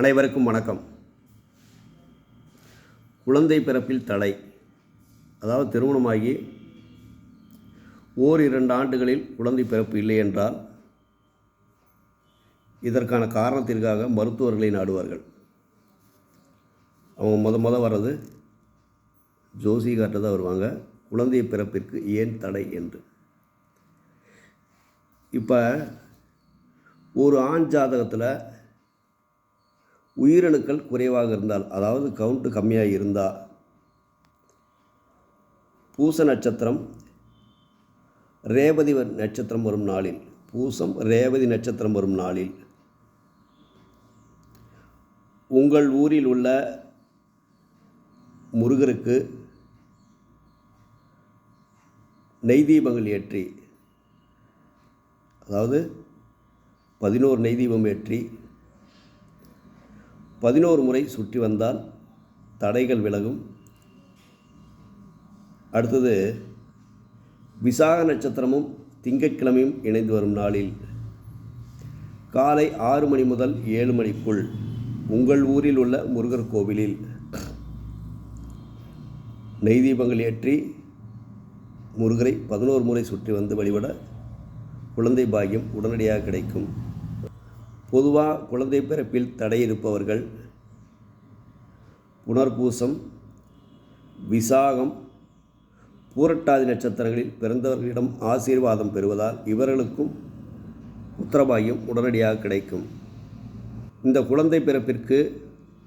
அனைவருக்கும் வணக்கம். குழந்தை பிறப்பில் தடை அதாவது திருமணமாகி ஓர் இரண்டு ஆண்டுகளில் குழந்தை பிறப்பு இல்லை என்றால் இதற்கான காரணத்திற்காக மருத்துவர்களை நாடுவார்கள். அவங்க முத முத வர்றது ஜோசிகார்ட்ட தான் வருவாங்க குழந்தை பிறப்பிற்கு ஏன் தடை என்று. இப்போ ஒரு ஆண் ஜாதகத்தில் உயிரணுக்கள் குறைவாக இருந்தால் அதாவது கவுண்ட்டு கம்மியாக இருந்தால் பூச நட்சத்திரம் ரேவதி வ- நட்சத்திரம் வரும் நாளில் பூசம் ரேவதி நட்சத்திரம் வரும் நாளில் உங்கள் ஊரில் உள்ள முருகருக்கு நெய் தீபங்கள் ஏற்றி அதாவது பதினோரு நெய் தீபம் ஏற்றி பதினோரு முறை சுற்றி வந்தால் தடைகள் விலகும். அடுத்தது விசாக நட்சத்திரமும் திங்கட்கிழமையும் இணைந்து வரும் நாளில் காலை ஆறு மணி முதல் ஏழு மணிக்குள் உங்கள் ஊரில் உள்ள முருகர் கோவிலில் நெய் தீபங்கள் ஏற்றி முருகரை பதினோரு முறை சுற்றி வந்து வழிபட குழந்தை பாக்கியம் உடனடியாக கிடைக்கும். பொதுவாக குழந்தை பிறப்பில் தடை இருப்பவர்கள் புனர்பூசம் விசாகம் பூரட்டாதி நட்சத்திரங்களில் பிறந்தவர்களிடம் ஆசீர்வாதம் பெறுவதால் இவர்களுக்கும் புத்திரபாகியம் உடனடியாக கிடைக்கும். இந்த குழந்தை பிறப்பிற்கு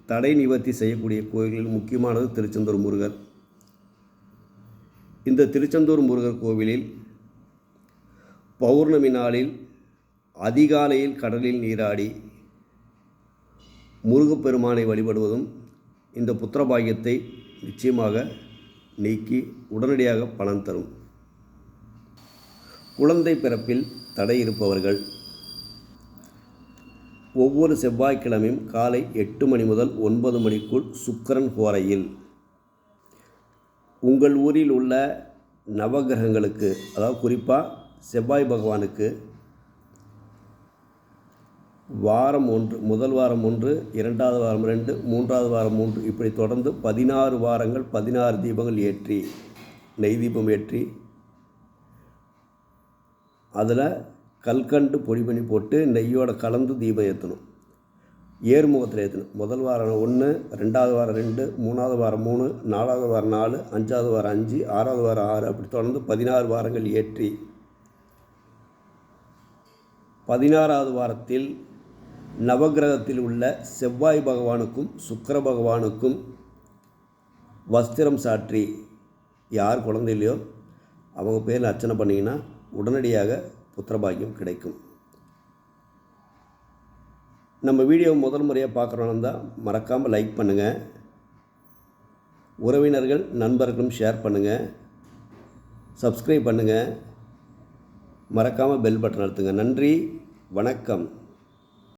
தடை நிவர்த்தி செய்யக்கூடிய கோயில்களில் முக்கியமானது திருச்செந்தூர் முருகர். இந்த திருச்செந்தூர் முருகர் கோவிலில் பௌர்ணமி நாளில் அதிகாலையில் கடலில் நீராடி முருகப்பெருமானை வழிபடுவதும் இந்த புத்திரபாகியத்தை நிச்சயமாக நீக்கி உடனடியாக பலன் தரும். குழந்தை பிறப்பில் தடை இருப்பவர்கள். ஒவ்வொரு செவ்வாய்க்கிழமையும் காலை எட்டு மணி முதல் ஒன்பது மணிக்குள் சுக்கரன் ஹோரையில் உங்கள் ஊரில் உள்ள நவகிரகங்களுக்கு அதாவது குறிப்பாக செவ்வாய் பகவானுக்கு வாரம் ஒன்று முதல் வாரம் ஒன்று இரண்டாவது வாரம் ரெண்டு மூன்றாவது வாரம் மூன்று இப்படி தொடர்ந்து பதினாறு வாரங்கள் பதினாறு தீபங்கள் ஏற்றி நெய் தீபம் ஏற்றி அதில் கல்கண்டு பொடி பண்ணி போட்டு நெய்யோட கலந்து தீபம் ஏற்றணும் ஏறுமுகத்தில் ஏற்றணும் முதல் வாரம் ஒன்று ரெண்டாவது வாரம் ரெண்டு மூணாவது வாரம் மூணு நாலாவது வாரம் நாலு அஞ்சாவது வாரம் அஞ்சு ஆறாவது வாரம் ஆறு அப்படி தொடர்ந்து பதினாறு வாரங்கள் ஏற்றி பதினாறாவது வாரத்தில் நவக்கிரகத்தில் உள்ள செவ்வாய் பகவானுக்கும் சுக்கர பகவானுக்கும் வஸ்திரம் சாற்றி யார் குழந்தை இல்லையோ அவங்க பேரில் அர்ச்சனை பண்ணிங்கன்னா உடனடியாக புத்திரபாகியம் கிடைக்கும். நம்ம வீடியோ முதல் முறையாக பார்க்குறோன்னு தான் மறக்காமல் லைக் பண்ணுங்கள் உறவினர்கள் நண்பர்களும் ஷேர் பண்ணுங்கள் சப்ஸ்கிரைப் பண்ணுங்கள் மறக்காமல் பெல் பட்டன் அழுத்துங்க. நன்றி. வணக்கம்.